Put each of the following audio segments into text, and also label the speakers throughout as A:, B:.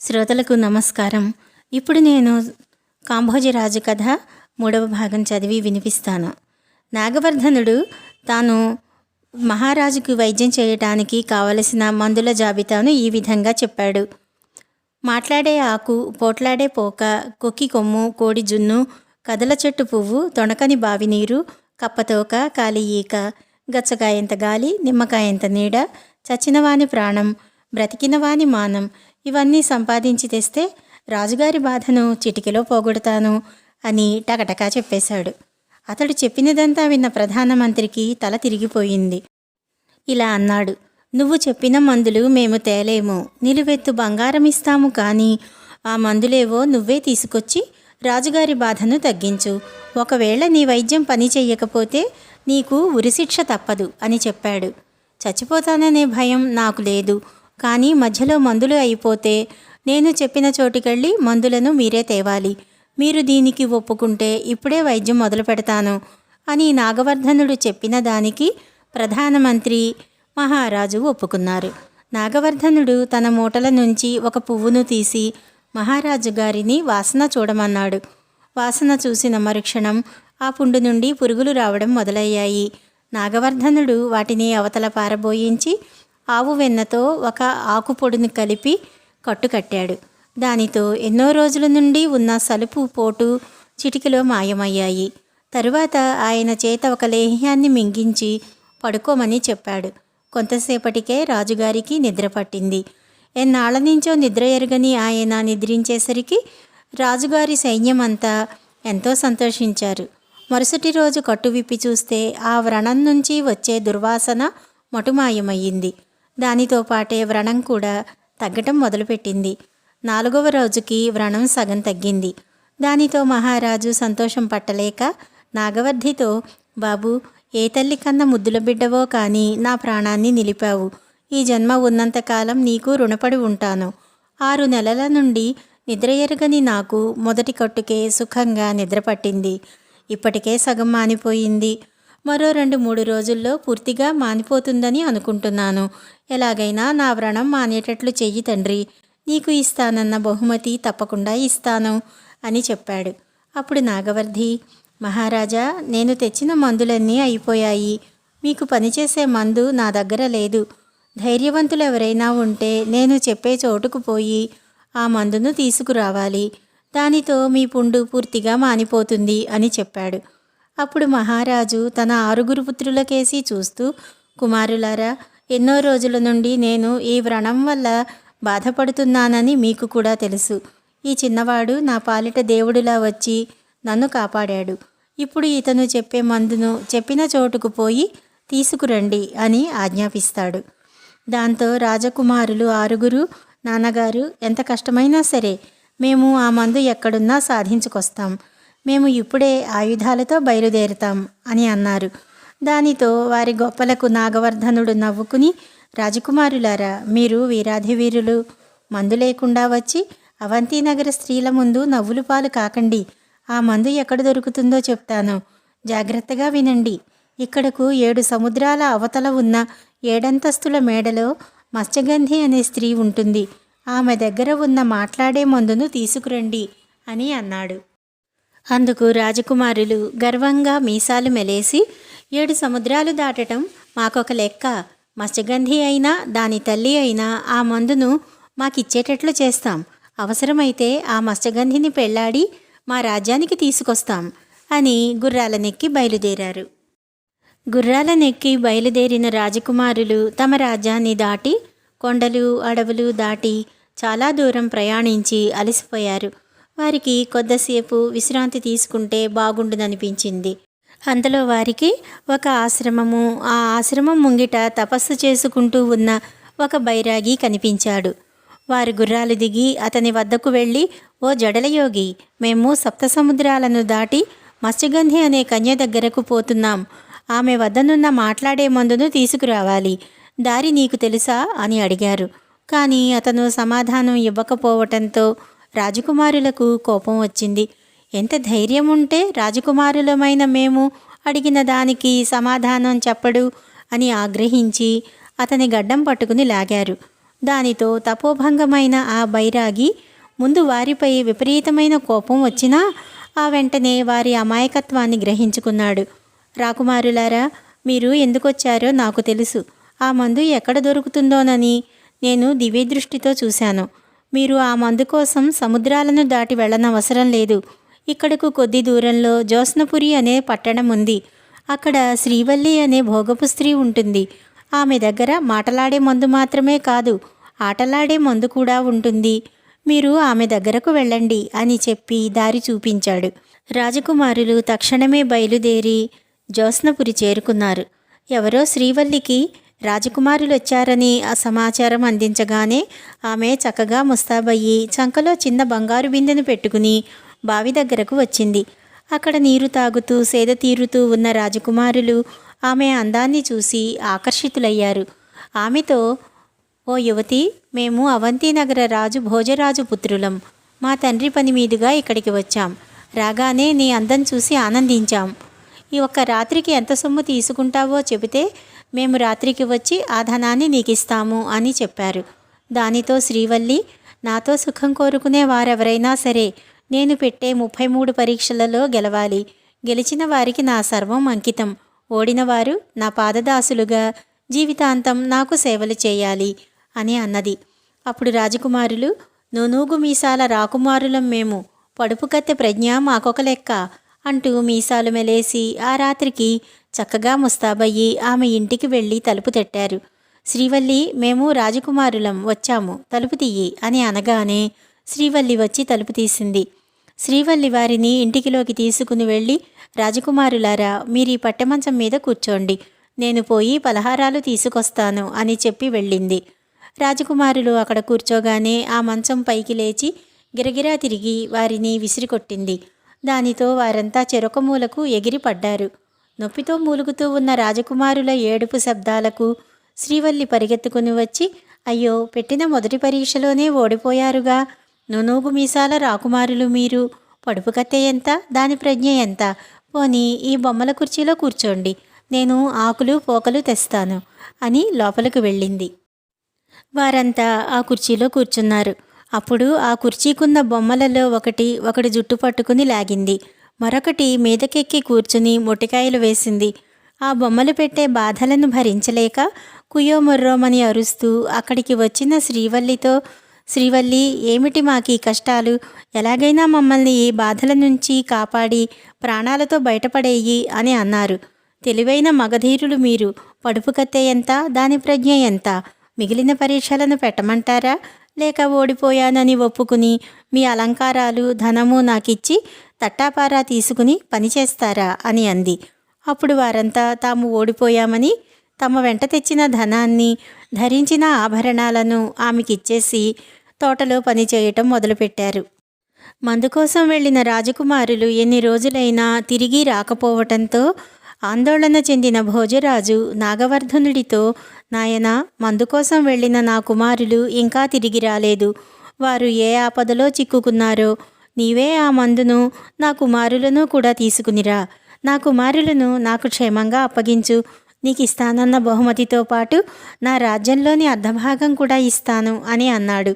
A: శ్రోతలకు నమస్కారం. ఇప్పుడు నేను కాంభోజరాజు కథ మూడవ భాగం చదివి వినిపిస్తాను. నాగవర్ధనుడు తాను మహారాజుకు వైద్యం చేయటానికి కావలసిన మందుల జాబితాను ఈ విధంగా చెప్పాడు. మాట్లాడే ఆకు పోట్లాడే పోక కొక్కి కొమ్ము కోడి జున్ను కదల చెట్టు పువ్వు తొణకని బావి నీరు కప్పతోక కాలి ఈక గచ్చకాయంత గాలి నిమ్మకాయంత నీడ చచ్చినవాని ప్రాణం బ్రతికినవాని మానం ఇవన్నీ సంపాదించి తెస్తే రాజుగారి బాధను చిటికెలో పోగొడతాను అని టకటకా చెప్పేశాడు. అతడు చెప్పినదంతా విన్న ప్రధానమంత్రికి తల తిరిగిపోయింది. ఇలా అన్నాడు. నువ్వు చెప్పిన మందులు మేము తేలేము. నిలువెత్తు బంగారం ఇస్తాము కానీ ఆ మందులేవో నువ్వే తీసుకొచ్చి రాజుగారి బాధను తగ్గించు. ఒకవేళ నీ వైద్యం పని చెయ్యకపోతే నీకు ఉరిశిక్ష తప్పదు అని చెప్పాడు. చచ్చిపోతాననే భయం నాకు లేదు. కానీ మధ్యలో మందులు అయిపోతే నేను చెప్పిన చోటుకెళ్ళి మందులను మీరే తేవాలి. మీరు దీనికి ఒప్పుకుంటే ఇప్పుడే వైద్యం మొదలు పెడతాను అని నాగవర్ధనుడు చెప్పిన దానికి ప్రధానమంత్రి మహారాజు ఒప్పుకున్నారు. నాగవర్ధనుడు తన మూటల నుంచి ఒక పువ్వును తీసి మహారాజు గారిని వాసన చూడమన్నాడు. వాసన చూసిన మరుక్షణం ఆ పుండు నుండి పురుగులు రావడం మొదలయ్యాయి. నాగవర్ధనుడు వాటిని అవతల పారబోయించి ఆవు వెన్నతో ఒక ఆకు పొడిని కలిపి కట్టుకట్టాడు. దానితో ఎన్నో రోజుల నుండి ఉన్న సలుపు పోటు చిటికలో మాయమయ్యాయి. తరువాత ఆయన చేత ఒక లేహ్యాన్ని మింగించి పడుకోమని చెప్పాడు. కొంతసేపటికే రాజుగారికి నిద్ర పట్టింది. ఎన్నాళ్ళ నుంచో నిద్ర ఎరగని ఆయన నిద్రించేసరికి రాజుగారి సైన్యమంతా ఎంతో సంతోషించారు. మరుసటి రోజు కట్టు విప్పి చూస్తే ఆ వ్రణం నుంచి వచ్చే దుర్వాసన మటుమాయమయ్యింది. దానితో పాటే వ్రణం కూడా తగ్గటం మొదలుపెట్టింది. నాలుగవ రోజుకి వ్రణం సగం తగ్గింది. దానితో మహారాజు సంతోషం పట్టలేక నాగవర్ధితో బాబు ఏ తల్లి కన్న ముద్దుల బిడ్డవో కానీ నా ప్రాణాన్ని నిలిపావు. ఈ జన్మ ఉన్నంతకాలం నీకు రుణపడి ఉంటాను. ఆరు నెలల నుండి నిద్రయరగని నాకు మొదటి కట్టుకే సుఖంగా నిద్ర పట్టింది. ఇప్పటికే సగం మానిపోయింది. మరో రెండు మూడు రోజుల్లో పూర్తిగా మానిపోతుందని అనుకుంటున్నాను. ఎలాగైనా నా వ్రణం మానేటట్లు చెయ్యి తండ్రి. నీకు ఇస్తానన్న బహుమతి తప్పకుండా ఇస్తాను అని చెప్పాడు. అప్పుడు నాగవర్ధి మహారాజా నేను తెచ్చిన మందులన్నీ అయిపోయాయి. మీకు పనిచేసే మందు నా దగ్గర లేదు. ధైర్యవంతులు ఎవరైనా ఉంటే నేను చెప్పే చోటుకు పోయి ఆ మందును తీసుకురావాలి. దానితో మీ పుండు పూర్తిగా మానిపోతుంది అని చెప్పాడు. అప్పుడు మహారాజు తన ఆరుగురు పుత్రులకేసి చూస్తూ కుమారులారా ఎన్నో రోజుల నుండి నేను ఈ వ్రణం వల్ల బాధపడుతున్నానని మీకు కూడా తెలుసు. ఈ చిన్నవాడు నా పాలిట దేవుడిలా వచ్చి నన్ను కాపాడాడు. ఇప్పుడు ఇతను చెప్పే మందును చెప్పిన చోటుకు పోయి తీసుకురండి అని ఆజ్ఞాపిస్తాడు. దాంతో రాజకుమారులు ఆరుగురు నాన్నగారు ఎంత కష్టమైనా సరే మేము ఆ మందు ఎక్కడున్నా సాధించుకొస్తాం. మేము ఇప్పుడే ఆయుధాలతో బయలుదేరుతాం అని అన్నారు. దానితో వారి గొప్పలకు నాగవర్ధనుడు నవ్వుకుని రాజకుమారులారా మీరు వీరాధివీరులు. మందు లేకుండా వచ్చి అవంతినగర స్త్రీల ముందు నవ్వులు పాలు కాకండి. ఆ మందు ఎక్కడ దొరుకుతుందో చెప్తాను. జాగ్రత్తగా వినండి. ఇక్కడకు ఏడు సముద్రాల అవతల ఉన్న ఏడంతస్తుల మేడలో మత్స్యగంధి అనే స్త్రీ ఉంటుంది. ఆమె దగ్గర ఉన్న మాట్లాడే మందును తీసుకురండి అని అన్నాడు. అందుకు రాజకుమారులు గర్వంగా మీసాలు మెలేసి ఏడు సముద్రాలు దాటటం మాకొక లెక్క. మత్స్యగంధి అయినా దాని తల్లి అయినా ఆ మందును మాకిచ్చేటట్లు చేస్తాం. అవసరమైతే ఆ మత్స్యగంధిని పెళ్ళాడి మా రాజ్యానికి తీసుకొస్తాం అని గుర్రాలనెక్కి బయలుదేరారు. గుర్రాలనెక్కి బయలుదేరిన రాజకుమారులు తమ రాజ్యాన్ని దాటి కొండలు అడవులు దాటి చాలా దూరం ప్రయాణించి అలసిపోయారు. వారికి కొద్దిసేపు విశ్రాంతి తీసుకుంటే బాగుండుననిపించింది. అంతలో వారికి ఒక ఆశ్రమము ఆ ఆశ్రమం ముంగిట తపస్సు చేసుకుంటూ ఉన్న ఒక బైరాగి కనిపించాడు. వారు గుర్రాలు దిగి అతని వద్దకు వెళ్ళి ఓ జడలయోగి మేము సప్త సముద్రాలను దాటి మత్స్యగంధి అనే కన్య దగ్గరకు పోతున్నాం. ఆమె వద్దనున్న మాట్లాడే మందును తీసుకురావాలి. దారి నీకు తెలుసా? అని అడిగారు. కానీ అతను సమాధానం ఇవ్వకపోవటంతో రాజకుమారులకు కోపం వచ్చింది. ఎంత ధైర్యం ఉంటే రాజకుమారులమైన మేము అడిగిన దానికి సమాధానం చెప్పడు అని ఆగ్రహించి అతని గడ్డం పట్టుకుని లాగారు. దానితో తపోభంగమైన ఆ బైరాగి ముందు వారిపై విపరీతమైన కోపం వచ్చినా ఆ వెంటనే వారి అమాయకత్వాన్ని గ్రహించుకున్నాడు. రాకుమారులారా మీరు ఎందుకొచ్చారో నాకు తెలుసు. ఆ మందు ఎక్కడ దొరుకుతుందోనని నేను దివ్యదృష్టితో చూశాను. మీరు ఆ మందు కోసం సముద్రాలను దాటి వెళ్ళనవసరం లేదు. ఇక్కడకు కొద్ది దూరంలో జోస్నపురి అనే పట్టణం ఉంది. అక్కడ శ్రీవల్లి అనే భోగపు స్త్రీ ఉంటుంది. ఆమె దగ్గర మాటలాడే మందు మాత్రమే కాదు ఆటలాడే మందు కూడా ఉంటుంది. మీరు ఆమె దగ్గరకు వెళ్ళండి అని చెప్పి దారి చూపించాడు. రాజకుమారులు తక్షణమే బయలుదేరి జ్యోత్స్నపురి చేరుకున్నారు. ఎవరో శ్రీవల్లికి రాజకుమారులు వచ్చారని ఆ సమాచారం అందించగానే ఆమె చక్కగా ముస్తాబయ్యి చంకలో చిన్న బంగారు బిందెను పెట్టుకుని బావి దగ్గరకు వచ్చింది. అక్కడ నీరు తాగుతూ సేద తీరుతూ ఉన్న రాజకుమారులు ఆమె అందాన్ని చూసి ఆకర్షితులయ్యారు. ఆమెతో ఓ యువతి మేము అవంతినగర రాజు భోజరాజు పుత్రులం. మా తండ్రి పని మీదుగా ఇక్కడికి వచ్చాం. రాగానే నీ అందం చూసి ఆనందించాం. ఈ ఒక్క రాత్రికి ఎంత సొమ్ము తీసుకుంటావో చెబితే మేము రాత్రికి వచ్చి ఆ ధనాన్ని నీకు ఇస్తాము అని చెప్పారు. దానితో శ్రీవల్లి నాతో సుఖం కోరుకునే వారెవరైనా సరే నేను పెట్టే ముప్పై మూడు పరీక్షలలో గెలవాలి. గెలిచిన వారికి నా సర్వం అంకితం. ఓడినవారు నా పాదదాసులుగా జీవితాంతం నాకు సేవలు చేయాలి అని అన్నది. అప్పుడు రాజకుమారులు నునూగు మీసాల రాకుమారులం మేము. పడుపు కత్తె ప్రజ్ఞ మాకొక లెక్క. అంటూ మీసాలు మెలేసి ఆ రాత్రికి చక్కగా ముస్తాబయ్యి ఆమె ఇంటికి వెళ్ళి తలుపు తట్టారు. శ్రీవల్లి మేము రాజకుమారులం వచ్చాము. తలుపు తీయి అని అనగానే శ్రీవల్లి వచ్చి తలుపు తీసింది. శ్రీవల్లి వారిని ఇంటికిలోకి తీసుకుని వెళ్ళి రాజకుమారులారా మీరు ఈ పట్టెమంచం మీద కూర్చోండి. నేను పోయి పలహారాలు తీసుకొస్తాను అని చెప్పి వెళ్ళింది. రాజకుమారులు అక్కడ కూర్చోగానే ఆ మంచం పైకి లేచి గిరగిరా తిరిగి వారిని విసిరికొట్టింది. దానితో వారంతా చెరొక మూలకు ఎగిరి పడ్డారు నొప్పితో మూలుగుతూ ఉన్న రాజకుమారుల ఏడుపు శబ్దాలకు శ్రీవల్లి పరిగెత్తుకుని వచ్చి అయ్యో పెట్టిన మొదటి పరీక్షలోనే ఓడిపోయారుగా. నునూగు మీసాల రాకుమారులు మీరు. పడుపు కత్తె ఎంత? దాని ప్రజ్ఞ ఎంత? పోనీ ఈ బొమ్మల కుర్చీలో కూర్చోండి. నేను ఆకులు పోకలు తెస్తాను అని లోపలికి వెళ్ళింది. వారంతా ఆ కుర్చీలో కూర్చున్నారు. అప్పుడు ఆ కుర్చీకున్న బొమ్మలలో ఒకటి ఒకటి జుట్టు పట్టుకుని లాగింది. మరొకటి మీదకెక్కి కూర్చుని మొటికాయలు వేసింది. ఆ బొమ్మలు పెట్టే బాధలను భరించలేక కుయోమొర్రోమని అరుస్తూ అక్కడికి వచ్చిన శ్రీవల్లితో శ్రీవల్లి ఏమిటి మాకీ కష్టాలు? ఎలాగైనా మమ్మల్ని ఈ బాధల నుంచి కాపాడి ప్రాణాలతో బయటపడేయి అని అన్నారు. తెలివైన మగధీరులు మీరు పడుపు కత్తె ఎంత దాని ప్రజ్ఞ ఎంత? మిగిలిన పరీక్షలను పెట్టమంటారా? లేక ఓడిపోయానని ఒప్పుకుని మీ అలంకారాలు ధనము నాకిచ్చి తట్టాపారా తీసుకుని పనిచేస్తారా అని అంది. అప్పుడు వారంతా తాము ఓడిపోయామని తమ వెంట తెచ్చిన ధనాన్ని ధరించిన ఆభరణాలను ఆమెకిచ్చేసి తోటలో పని చేయటం మొదలుపెట్టారు. మందు కోసం వెళ్ళిన రాజకుమారులు ఎన్ని రోజులైనా తిరిగి రాకపోవటంతో ఆందోళన చెందిన భోజరాజు నాగవర్ధనుడితో నాయన మందు కోసం వెళ్ళిన నా కుమారులు ఇంకా తిరిగి రాలేదు. వారు ఏ ఆపదలో చిక్కుకున్నారో నీవే ఆ మందును నా కుమారులను కూడా తీసుకునిరా. నా కుమారులను నాకు క్షేమంగా అప్పగించు. నీకు ఇస్తానన్న బహుమతితో పాటు నా రాజ్యంలోని అర్ధభాగం కూడా ఇస్తాను అని అన్నాడు.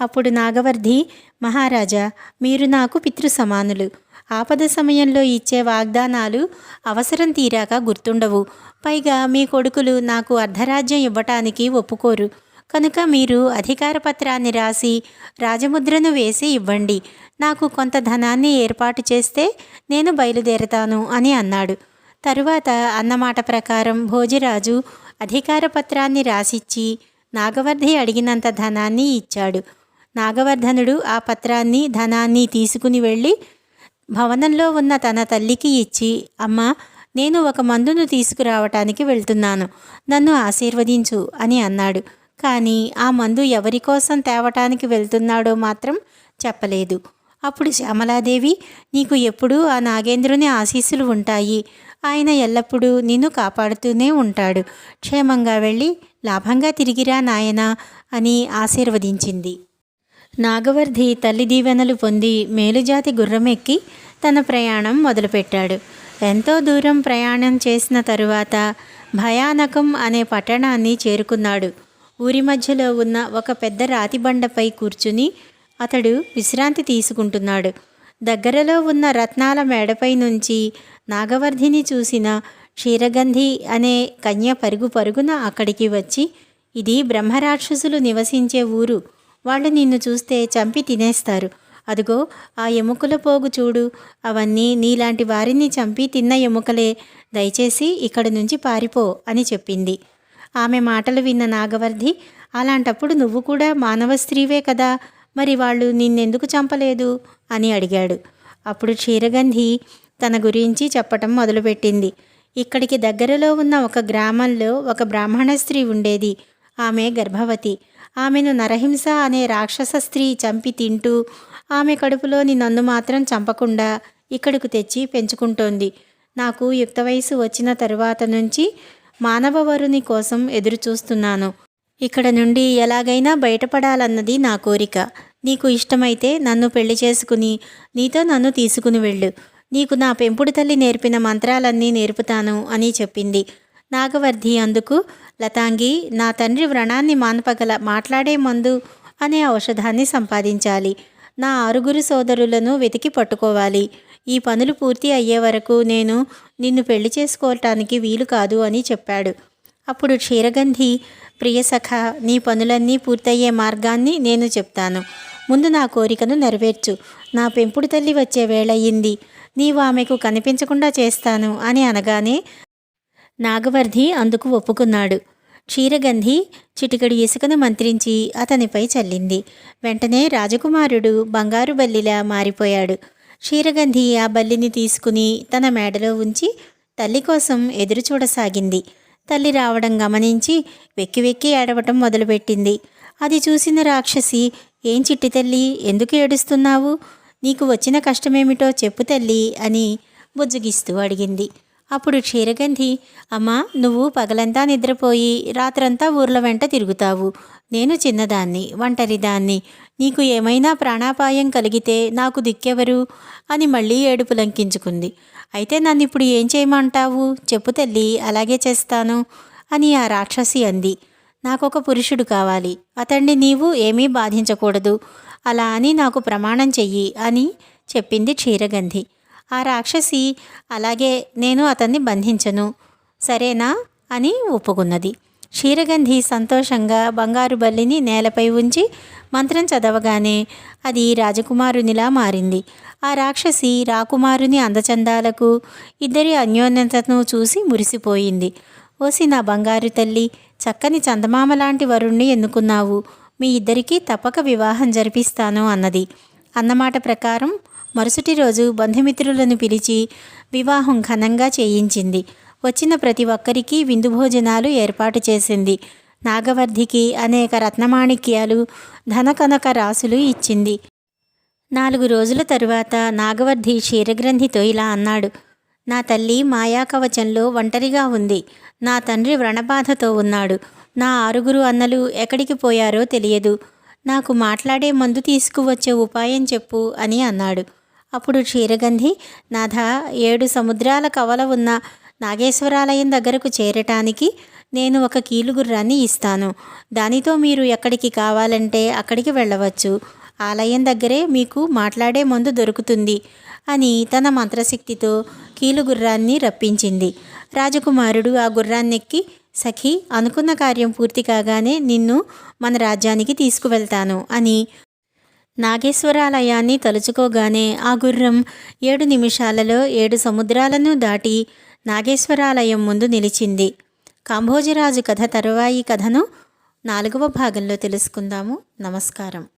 A: అప్పుడు నాగవర్ధి మహారాజా మీరు నాకు పితృ సమానులు ఆపద సమయంలో ఇచ్చే వాగ్దానాలు అవసరం తీరాక గుర్తుండవు. పైగా మీ కొడుకులు నాకు అర్ధరాజ్యం ఇవ్వటానికి ఒప్పుకోరు. కనుక మీరు అధికార పత్రాన్ని రాసి రాజముద్రను వేసి ఇవ్వండి. నాకు కొంత ధనాన్ని ఏర్పాటు చేస్తే నేను బయలుదేరతాను అని అన్నాడు. తరువాత అన్నమాట ప్రకారం భోజరాజు అధికార పత్రాన్ని రాసిచ్చి నాగవర్ధి అడిగినంత ధనాన్ని ఇచ్చాడు. నాగవర్ధనుడు ఆ పత్రాన్ని ధనాన్ని తీసుకుని వెళ్ళి భవనంలో ఉన్న తన తల్లికి ఇచ్చి అమ్మ నేను ఒక మందును తీసుకురావటానికి వెళ్తున్నాను. నన్ను ఆశీర్వదించు అని అన్నాడు. కానీ ఆ మందు ఎవరి కోసం తేవటానికి వెళ్తున్నాడో మాత్రం చెప్పలేదు. అప్పుడు శ్యామలాదేవి నీకు ఎప్పుడూ ఆ నాగేంద్రుని ఆశీస్సులు ఉంటాయి. ఆయన ఎల్లప్పుడూ నిన్ను కాపాడుతూనే ఉంటాడు. క్షేమంగా వెళ్ళి లాభంగా తిరిగిరా నాయనా అని ఆశీర్వదించింది. నాగవర్ధి తల్లి దీవెనలు పొంది మేలుజాతి గుర్రమెక్కి తన ప్రయాణం మొదలుపెట్టాడు. ఎంతో దూరం ప్రయాణం చేసిన తరువాత భయానకం అనే పట్టణాన్ని చేరుకున్నాడు. ఊరి మధ్యలో ఉన్న ఒక పెద్ద రాతిబండపై కూర్చుని అతడు విశ్రాంతి తీసుకుంటున్నాడు. దగ్గరలో ఉన్న రత్నాల మేడపై నుంచి నాగవర్ధిని చూసిన క్షీరగంధి అనే కన్య పరుగు పరుగున అక్కడికి వచ్చి ఇది బ్రహ్మరాక్షసులు నివసించే ఊరు. వాళ్ళు నిన్ను చూస్తే చంపి తినేస్తారు. అదిగో ఆ ఎముకల పోగు చూడు. అవన్నీ నీలాంటి వారిని చంపి తిన్న ఎముకలే. దయచేసి ఇక్కడి నుంచి పారిపో అని చెప్పింది. ఆమె మాటలు విన్న నాగవర్ధి అలాంటప్పుడు నువ్వు కూడా మానవ స్త్రీవే కదా. మరి వాళ్ళు నిన్నెందుకు చంపలేదు? అని అడిగాడు. అప్పుడు క్షీరగంధి తన గురించి చెప్పటం మొదలుపెట్టింది. ఇక్కడికి దగ్గరలో ఉన్న ఒక గ్రామంలో ఒక బ్రాహ్మణ స్త్రీ ఉండేది. ఆమె గర్భవతి. ఆమెను నరహింస అనే రాక్షస స్త్రీ చంపి తింటూ ఆమె కడుపులోని నన్ను మాత్రం చంపకుండా ఇక్కడకు తెచ్చి పెంచుకుంటోంది. నాకు యుక్త వయసు వచ్చిన తరువాత నుంచి మానవ వరుని కోసం ఎదురుచూస్తున్నాను. ఇక్కడ నుండి ఎలాగైనా బయటపడాలన్నది నా కోరిక. నీకు ఇష్టమైతే నన్ను పెళ్ళి చేసుకుని నీతో నన్ను తీసుకుని వెళ్ళు. నీకు నా పెంపుడు తల్లి నేర్పిన మంత్రాలన్నీ నేర్పుతాను అని చెప్పింది. నాగవర్ధి అందుకు లతాంగి నా తండ్రి వ్రణాన్ని మాన్పగల మాట్లాడే మందు అనే ఔషధాన్ని సంపాదించాలి. నా ఆరుగురు సోదరులను వెతికి పట్టుకోవాలి. ఈ పనులు పూర్తి అయ్యే వరకు నేను నిన్ను పెళ్ళి చేసుకోవటానికి వీలు కాదు అని చెప్పాడు. అప్పుడు క్షీరగంధి ప్రియసఖ నీ పనులన్నీ పూర్తయ్యే మార్గాన్ని నేను చెప్తాను. ముందు నా కోరికను నెరవేర్చు. నా పెంపుడు తల్లి వచ్చే వేళయింది నీవు ఆమెకు కనిపించకుండా చేస్తాను అని అనగానే నాగవర్ధి అందుకు ఒప్పుకున్నాడు. క్షీరగంధి చిటికడు ఇసుకను మంత్రించి అతనిపై చల్లింది. వెంటనే రాజకుమారుడు బంగారు బల్లిలా మారిపోయాడు. క్షీరగంధి ఆ బల్లిని తీసుకుని తన మేడలో ఉంచి తల్లి కోసం ఎదురు చూడసాగింది. తల్లి రావడం గమనించి వెక్కి వెక్కి ఏడవటం మొదలుపెట్టింది. అది చూసిన రాక్షసి ఏం చిట్టి తల్లి ఎందుకు ఏడుస్తున్నావు? నీకు వచ్చిన కష్టమేమిటో చెప్పు తల్లి అని బుజ్జగిస్తూ అడిగింది. అప్పుడు క్షీరగంధి అమ్మా నువ్వు పగలంతా నిద్రపోయి రాత్రంతా ఊర్ల వెంట తిరుగుతావు. నేను చిన్నదాన్ని ఒంటరిదాన్ని. నీకు ఏమైనా ప్రాణాపాయం కలిగితే నాకు దిక్కెవరు? అని మళ్ళీ ఏడుపు లంకించుకుంది. అయితే నన్ను ఇప్పుడు ఏం చేయమంటావు? చెప్పు తల్లి అలాగే చేస్తాను అని ఆ రాక్షసి అంది. నాకొక పురుషుడు కావాలి. అతన్ని నీవు ఏమీ బాధించకూడదు. అలా అని నాకు ప్రమాణం చెయ్యి అని చెప్పింది క్షీరగంధి. ఆ రాక్షసి అలాగే నేను అతన్ని బంధించను. సరేనా? అని ఒప్పుకున్నది. క్షీరగంధి సంతోషంగా బంగారు బల్లిని నేలపై ఉంచి మంత్రం చదవగానే అది రాజకుమారునిలా మారింది. ఆ రాక్షసి రాకుమారుని అందచందాలకు ఇద్దరి అన్యోన్యతను చూసి మురిసిపోయింది. ఓసి నా బంగారు తల్లి చక్కని చందమామ లాంటి వరుణ్ణి ఎన్నుకున్నావు. మీ ఇద్దరికీ తప్పక వివాహం జరిపిస్తాను అన్నది. అన్నమాట ప్రకారం మరుసటి రోజు బంధుమిత్రులను పిలిచి వివాహం ఘనంగా చేయించింది. వచ్చిన ప్రతి ఒక్కరికి విందు భోజనాలు ఏర్పాటు చేసింది. నాగవర్ధికి అనేక రత్నమాణిక్యాలు ధనకనక రాసులు ఇచ్చింది. నాలుగు రోజుల తరువాత నాగవర్ధి క్షీరగ్రంథితో ఇలా అన్నాడు. నా తల్లి మాయాకవచంలో ఒంటరిగా ఉంది. నా తండ్రి వ్రణబాధతో ఉన్నాడు. నా ఆరుగురు అన్నలు ఎక్కడికి పోయారో తెలియదు. నాకు మాట్లాడే మందు తీసుకువచ్చే ఉపాయం చెప్పు అని అన్నాడు. అప్పుడు క్షీరగంధి నాథ ఏడు సముద్రాల కవల ఉన్న నాగేశ్వరాలయం దగ్గరకు చేరటానికి నేను ఒక కీలుగుర్రాన్ని ఇస్తాను. దానితో మీరు ఎక్కడికి కావాలంటే అక్కడికి వెళ్ళవచ్చు. ఆలయం దగ్గరే మీకు మాట్లాడే మందు దొరుకుతుంది అని తన మంత్రశక్తితో కీలుగుర్రాన్ని రప్పించింది. రాజకుమారుడు ఆ గుర్రాన్నెక్కి సఖి అనుకున్న కార్యం పూర్తి కాగానే నిన్ను మన రాజ్యానికి తీసుకువెళ్తాను అని నాగేశ్వరాలయాన్ని తలుచుకోగానే ఆ గుర్రం ఏడు నిమిషాలలో ఏడు సముద్రాలను దాటి నాగేశ్వరాలయం ముందు నిలిచింది. కాంభోజరాజు కథ తరువాయి కథను నాలుగవ భాగంలో తెలుసుకుందాము. నమస్కారం.